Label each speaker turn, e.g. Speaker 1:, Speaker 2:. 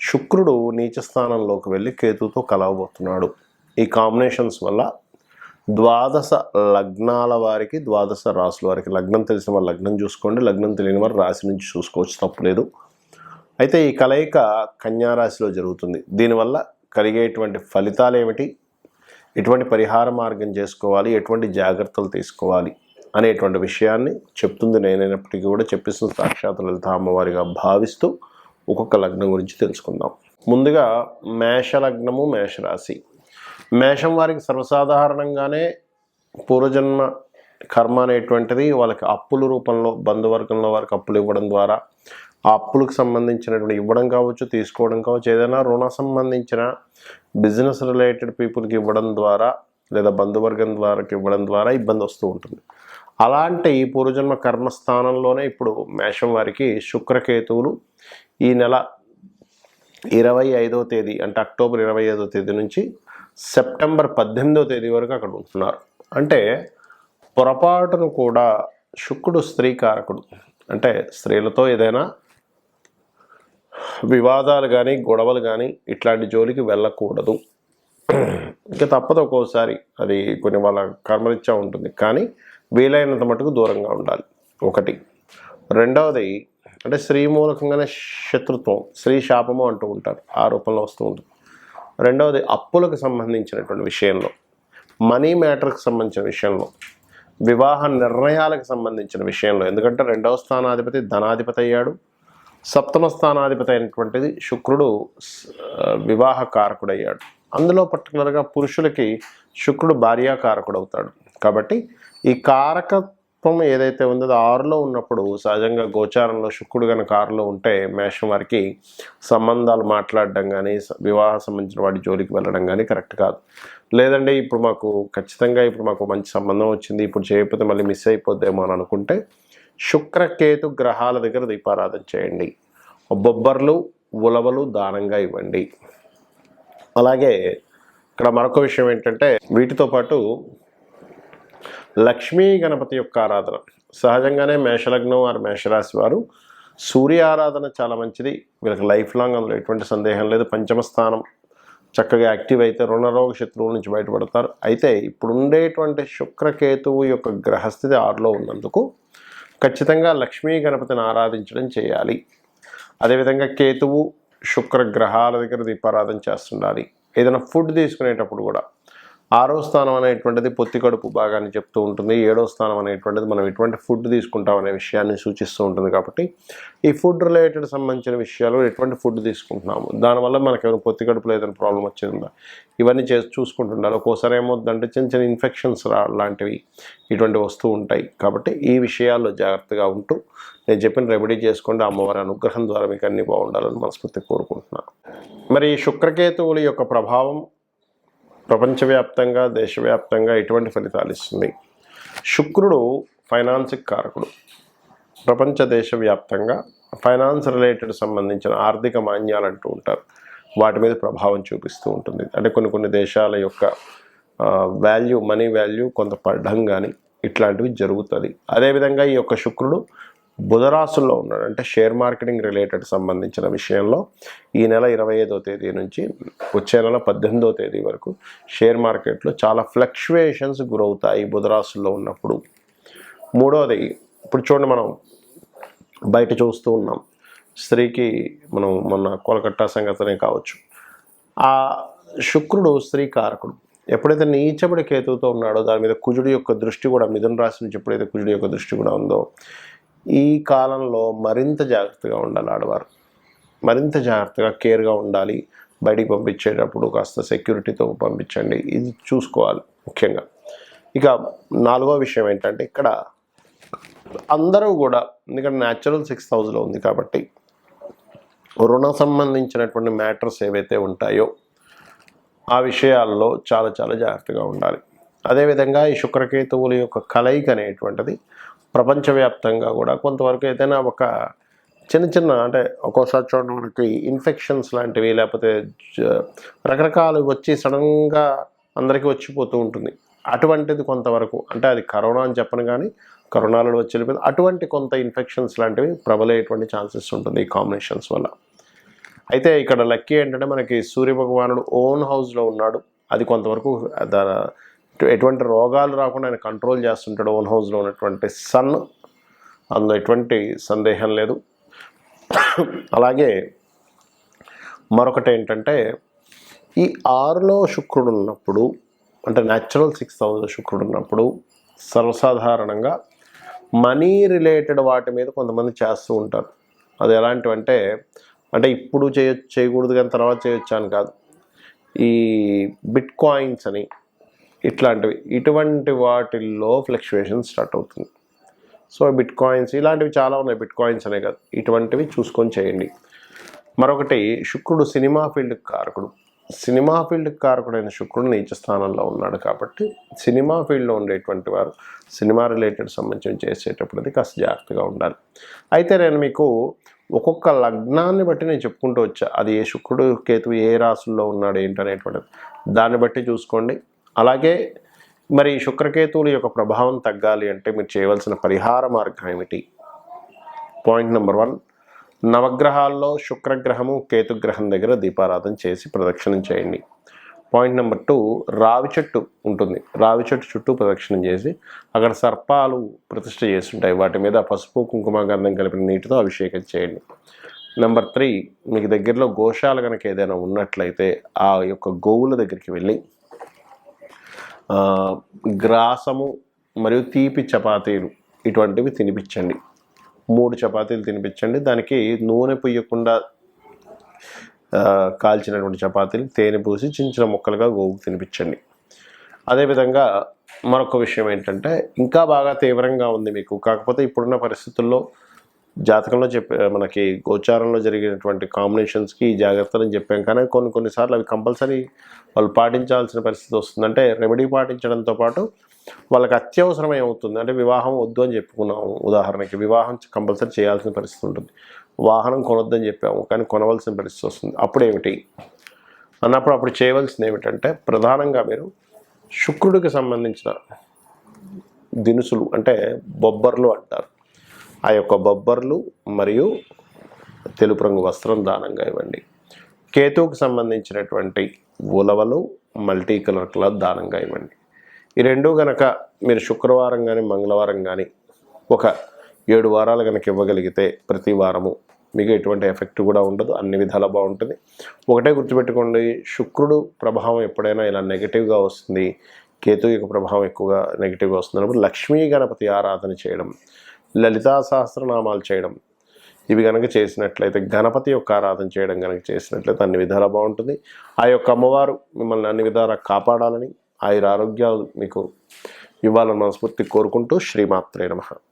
Speaker 1: శుక్రుడు నీచ స్థానంలోకి వెళ్ళి కేతుతో కలవబోతున్నాడు. ఈ కాంబినేషన్స్ వల్ల ద్వాదశ లగ్నాల వారికి ద్వాదశ రాసుల వారికి లగ్నం తెలిసిన వారు లగ్నం చూసుకోండి. లగ్నం తెలియని వారు రాశి నుంచి చూసుకోవచ్చు తప్పులేదు. అయితే ఈ కలయిక కన్యారాశిలో జరుగుతుంది. దీనివల్ల కలిగేటువంటి ఫలితాలు ఏమిటి? ఎటువంటి పరిహార మార్గం చేసుకోవాలి? ఎటువంటి జాగ్రత్తలు తీసుకోవాలి? అనేటువంటి విషయాన్ని చెప్తుంది నేనైనప్పటికీ కూడా చెప్పిస్తున్న సాక్షాత్ లలిత అమ్మవారిగా భావిస్తూ ఒక్కొక్క లగ్నం గురించి తెలుసుకుందాం. ముందుగా మేష లగ్నము మేషరాశి. మేషం వారికి సర్వసాధారణంగానే పూర్వజన్మ కర్మ అనేటువంటిది వాళ్ళకి అప్పుల రూపంలో బంధువర్గంలో వారికి అప్పులు ఇవ్వడం ద్వారా ఆ అప్పులకు సంబంధించినటువంటి ఇవ్వడం కావచ్చు తీసుకోవడం కావచ్చు ఏదైనా రుణ సంబంధించిన బిజినెస్ రిలేటెడ్ పీపుల్కి ఇవ్వడం ద్వారా లేదా బంధువర్గం ద్వారా ఇవ్వడం ద్వారా ఇబ్బంది వస్తూ ఉంటుంది. అలాంటి ఈ పూర్వజన్మ కర్మస్థానంలోనే ఇప్పుడు మేషం వారికి శుక్రకేతువులు ఈ నెల ఇరవై ఐదో తేదీ అంటే అక్టోబర్ ఇరవై ఐదో తేదీ నుంచి సెప్టెంబర్ పద్దెనిమిదో తేదీ వరకు అక్కడ ఉంటున్నారు. అంటే పొరపాటును కూడా శుక్రుడు స్త్రీ కారకుడు. అంటే స్త్రీలతో ఏదైనా వివాదాలు కానీ గొడవలు కానీ ఇట్లాంటి జోలికి వెళ్ళకూడదు. ఇంకా తప్పదు ఒక్కోసారి. అది కొన్ని వాళ్ళ కర్మరీత్యా ఉంటుంది. కానీ వీలైనంత మటుకు దూరంగా ఉండాలి. ఒకటి. రెండవది అంటే స్త్రీ మూలకంగానే శత్రుత్వం స్త్రీ శాపము అంటూ ఉంటారు ఆ రూపంలో వస్తూ ఉంటుంది. రెండవది అప్పులకు సంబంధించినటువంటి విషయంలో మనీ మ్యాటర్కి సంబంధించిన విషయంలో వివాహ నిర్ణయాలకు సంబంధించిన విషయంలో. ఎందుకంటే రెండవ స్థానాధిపతి ధనాధిపతి అయ్యాడు సప్తమ స్థానాధిపతి అయినటువంటిది శుక్రుడు వివాహ కారకుడయ్యాడు. అందులో పర్టికులర్గా పురుషులకి శుక్రుడు భార్యాకారకుడు అవుతాడు. కాబట్టి ఈ కారక కారకత్వం ఏదైతే ఉందో అది ఆరులో ఉన్నప్పుడు సహజంగా గోచారంలో శుక్రుడు కనుక ఆరులో ఉంటే మేషం వారికి సంబంధాలు మాట్లాడడం కానీ వివాహ సంబంధించిన వాటి జోలికి వెళ్ళడం కానీ కరెక్ట్ కాదు. లేదండి ఇప్పుడు మాకు ఖచ్చితంగా ఇప్పుడు మాకు మంచి సంబంధం వచ్చింది ఇప్పుడు చేయకపోతే మళ్ళీ మిస్ అయిపోద్దేమో అని అనుకుంటే శుక్రకేతు గ్రహాల దగ్గర దీపారాధన చేయండి. బొబ్బర్లు ఉలవలు దానంగా ఇవ్వండి. అలాగే ఇక్కడ మరొక విషయం ఏంటంటే వీటితో పాటు లక్ష్మీ గణపతి యొక్క ఆరాధన. సహజంగానే మేషలగ్నం వారు మేషరాశి వారు సూర్య ఆరాధన చాలా మంచిది. వీళ్ళకి లైఫ్ లాంగ్ అందులో ఎటువంటి సందేహం లేదు. పంచమ స్థానం చక్కగా యాక్టివ్ అయితే రుణరోగ శత్రువుల నుంచి బయటపడతారు. అయితే ఇప్పుడు ఉండేటువంటి శుక్రకేతువు యొక్క గ్రహస్థితి ఆరులో ఉన్నందుకు ఖచ్చితంగా లక్ష్మీ గణపతిని ఆరాధించడం చేయాలి. అదేవిధంగా కేతువు శుక్ర గ్రహాల దగ్గర దీపారాధన చేస్తుండాలి. ఏదైనా ఫుడ్ తీసుకునేటప్పుడు కూడా ఆరో స్థానం అనేటువంటిది పొత్తి కడుపు భాగాన్ని చెప్తూ ఉంటుంది. ఏడో స్థానం అనేటువంటిది మనం ఎటువంటి ఫుడ్ తీసుకుంటాం అనే విషయాన్ని సూచిస్తూ ఉంటుంది కాబట్టి ఈ ఫుడ్ రిలేటెడ్ సంబంధించిన విషయాలు ఎటువంటి ఫుడ్ తీసుకుంటున్నాము? దానివల్ల మనకి ఏమైనా పొత్తి కడుపులో ఏదైనా ప్రాబ్లం వచ్చిందా? ఇవన్నీ చేసి చూసుకుంటుండాలి. ఒక్కోసారి ఏమవుతుందంటే చిన్న చిన్న ఇన్ఫెక్షన్స్ రా లాంటివి ఇటువంటి వస్తూ ఉంటాయి. కాబట్టి ఈ విషయాల్లో జాగ్రత్తగా ఉంటూ నేను చెప్పిన రెమెడీ చేసుకోండి. అమ్మవారి అనుగ్రహం ద్వారా మీకు అన్నీ బాగుండాలని మనస్ఫూర్తి కోరుకుంటున్నాను. మరి శుక్రకేతువుల యొక్క ప్రభావం ప్రపంచవ్యాప్తంగా దేశవ్యాప్తంగా ఎటువంటి ఫలితాలు ఇస్తుంది. శుక్రుడు ఫైనాన్స్కి కారకుడు. ప్రపంచ దేశవ్యాప్తంగా ఫైనాన్స్ రిలేటెడ్ సంబంధించిన ఆర్థిక మాన్యాలు అంటూ ఉంటారు. వాటి మీద ప్రభావం చూపిస్తూ ఉంటుంది. అంటే కొన్ని కొన్ని దేశాల యొక్క వాల్యూ మనీ వాల్యూ కొంత పడడం కానీ ఇట్లాంటివి జరుగుతుంది. అదేవిధంగా ఈ యొక్క శుక్రుడు బుధరాశుల్లో ఉన్నాడు. అంటే షేర్ మార్కెటింగ్ రిలేటెడ్ సంబంధించిన విషయంలో ఈ నెల ఇరవై ఐదో తేదీ నుంచి వచ్చే నెల పద్దెనిమిదో తేదీ వరకు షేర్ మార్కెట్లో చాలా ఫ్లక్చువేషన్స్ గురవుతాయి బుధరాశుల్లో ఉన్నప్పుడు. మూడవది ఇప్పుడు చూడండి మనం బయట చూస్తూ ఉన్నాం. స్త్రీకి మనం మొన్న కోలకట్టా సంగతనే కావచ్చు. ఆ శుక్రుడు స్త్రీ కారకుడు. ఎప్పుడైతే నీచబడి కేతువుతో ఉన్నాడో దాని మీద కుజుడి యొక్క దృష్టి కూడా మిథున రాశి నుంచి ఎప్పుడైతే కుజుడి యొక్క దృష్టి కూడా ఉందో ఈ కాలంలో మరింత జాగ్రత్తగా ఉండాలి ఆడవారు. మరింత జాగ్రత్తగా కేర్గా ఉండాలి. బయటికి పంపించేటప్పుడు కాస్త సెక్యూరిటీతో పంపించండి. ఇది చూసుకోవాలి ముఖ్యంగా. ఇక నాలుగో విషయం ఏంటంటే ఇక్కడ అందరూ కూడా ఎందుకంటే న్యాచురల్ సిక్స్ థౌజండ్లో ఉంది కాబట్టి రుణ సంబంధించినటువంటి మ్యాటర్స్ ఏవైతే ఉంటాయో ఆ విషయాల్లో చాలా చాలా జాగ్రత్తగా ఉండాలి. అదేవిధంగా ఈ శుక్రకేతువుల యొక్క కలయిక అనేటువంటిది ప్రపంచవ్యాప్తంగా కూడా కొంతవరకు ఏదైనా ఒక చిన్న చిన్న అంటే ఒక్కోసారి చూడండి మనకి ఇన్ఫెక్షన్స్ లాంటివి లేకపోతే రకరకాలు వచ్చి సడన్గా అందరికీ వచ్చిపోతూ ఉంటుంది. అటువంటిది కొంతవరకు అంటే అది కరోనా అని చెప్పను కానీ కరోనాలో వచ్చి వెళ్ళిపోయింది. అటువంటి కొంత ఇన్ఫెక్షన్స్ లాంటివి ప్రబలయ్యేటువంటి ఛాన్సెస్ ఉంటుంది ఈ కాంబినేషన్స్ వల్ల. అయితే ఇక్కడ లక్కీ ఏంటంటే మనకి సూర్య భగవానుడు ఓన్ హౌస్లో ఉన్నాడు. అది కొంతవరకు దా- ఎటువంటి రోగాలు రాకుండా ఆయన కంట్రోల్ చేస్తుంటాడు ఓన్ హౌస్లో ఉన్నటువంటి సన్. అందులో ఎటువంటి సందేహం లేదు. అలాగే మరొకటి ఏంటంటే ఈ ఆరులో శుక్రుడు ఉన్నప్పుడు అంటే న్యాచురల్ సిక్స్ థౌజండ్ శుక్రుడు ఉన్నప్పుడు సర్వసాధారణంగా మనీ రిలేటెడ్ వాటి మీద కొంతమంది చేస్తూ ఉంటారు. అది ఎలాంటివంటే అంటే ఇప్పుడు చేయొచ్చు చేయకూడదు కానీ తర్వాత చేయొచ్చు అని కాదు. ఈ బిట్ కాయిన్స్ అని ఇట్లాంటివి. ఇటువంటి వాటిల్లో ఫ్లక్చువేషన్ స్టార్ట్ అవుతుంది. సో బిట్ కాయిన్స్ ఇలాంటివి చాలా ఉన్నాయి. బిట్ కాయిన్స్ అనే కాదు. ఇటువంటివి చూసుకొని చేయండి. మరొకటి శుక్రుడు సినిమా ఫీల్డ్ కారకుడు. సినిమా ఫీల్డ్ కారకుడైన శుక్రుడు నీచ స్థానంలో ఉన్నాడు కాబట్టి సినిమా ఫీల్డ్లో ఉండేటువంటి వారు సినిమా రిలేటెడ్ సంబంధించి చేసేటప్పుడు అది కాస్త జాగ్రత్తగా ఉండాలి. అయితే నేను మీకు ఒక్కొక్క లగ్నాన్ని బట్టి నేను చెప్పుకుంటూ వచ్చా. అది ఏ శుక్రుడు కేతు ఏ రాసుల్లో ఉన్నాడు ఏంటనేటువంటిది. దాన్ని బట్టి చూసుకోండి. అలాగే మరి శుక్రకేతువుల యొక్క ప్రభావం తగ్గాలి అంటే మీరు చేయవలసిన పరిహార మార్గం ఏమిటి? పాయింట్ నెంబర్ వన్ నవగ్రహాల్లో శుక్రగ్రహము కేతుగ్రహం దగ్గర దీపారాధన చేసి ప్రదక్షిణం చేయండి. పాయింట్ నెంబర్ టూ రావి చెట్టు ఉంటుంది. రావి చెట్టు చుట్టూ ప్రదక్షిణం చేసి అక్కడ సర్పాలు ప్రతిష్ట చేస్తుంటాయి. వాటి మీద పసుపు కుంకుమ గంధం కలిపిన నీటితో అభిషేకం చేయండి. నెంబర్ త్రీ మీకు దగ్గరలో గోశాల కనుక ఏదైనా ఉన్నట్లయితే ఆ యొక్క గోవుల దగ్గరికి వెళ్ళి గ్రాసము మరియు తీపి చపాతీలు ఇటువంటివి తినిపించండి. మూడు చపాతీలు తినిపించండి. దానికి నూనె పుయ్యకుండా కాల్చినటువంటి చపాతీలు తేనె పూసి చిన్న చిన్న ముక్కలుగా గోవుకు తినిపించండి. అదేవిధంగా మరొక విషయం ఏంటంటే ఇంకా బాగా తీవ్రంగా ఉంది మీకు. కాకపోతే ఇప్పుడున్న పరిస్థితుల్లో జాతకంలో చెప్పే మనకి గోచారంలో జరిగినటువంటి కాంబినేషన్స్కి ఈ జాగ్రత్తలు చెప్పాం. కానీ కొన్ని కొన్నిసార్లు అవి కంపల్సరీ వాళ్ళు పాటించాల్సిన పరిస్థితి వస్తుంది అంటే రెమెడీ పాటించడంతో పాటు వాళ్ళకి అత్యవసరం ఏమవుతుంది అంటే వివాహం వద్దు అని చెప్పుకున్నాము ఉదాహరణకి. వివాహం కంపల్సరీ చేయాల్సిన పరిస్థితి ఉంటుంది. వాహనం కొనొద్దని చెప్పాము కానీ కొనవలసిన పరిస్థితి వస్తుంది. అప్పుడు ఏమిటి అన్నప్పుడు అప్పుడు చేయవలసింది ఏమిటంటే ప్రధానంగా మీరు శుక్రుడికి సంబంధించిన దినుసులు అంటే బొబ్బర్లు అంటారు. ఆ యొక్క బొబ్బర్లు మరియు తెలుపు రంగు వస్త్రం దానంగా ఇవ్వండి. కేతువుకు సంబంధించినటువంటి ఉలవలు మల్టీ కలర్ క్లాత్ దానంగా ఇవ్వండి. ఈ రెండు గనక మీరు శుక్రవారం కానీ మంగళవారం కానీ ఒక ఏడు వారాలు కనుక ఇవ్వగలిగితే ప్రతి వారము మీకు ఎటువంటి ఎఫెక్ట్ కూడా ఉండదు. అన్ని విధాలా బాగుంటుంది. ఒకటే గుర్తుపెట్టుకోండి శుక్రుడు ప్రభావం ఎప్పుడైనా ఇలా నెగిటివ్గా వస్తుంది కేతు యొక్క ప్రభావం ఎక్కువగా నెగిటివ్గా వస్తుంది. అప్పుడు లక్ష్మీ గణపతి ఆరాధన చేయడం లలితా సహస్రనామాలు చేయడం. ఇవి కనుక చేసినట్లయితే గణపతి యొక్క ఆరాధన చేయడం కనుక చేసినట్లయితే అన్ని విధాలా బాగుంటుంది. ఆ యొక్క అమ్మవారు మిమ్మల్ని అన్ని విధాలా కాపాడాలని ఆయుర ఆరోగ్యాలు మీకు ఇవ్వాలని మనస్ఫూర్తి కోరుకుంటూ శ్రీమాత్రే నమః.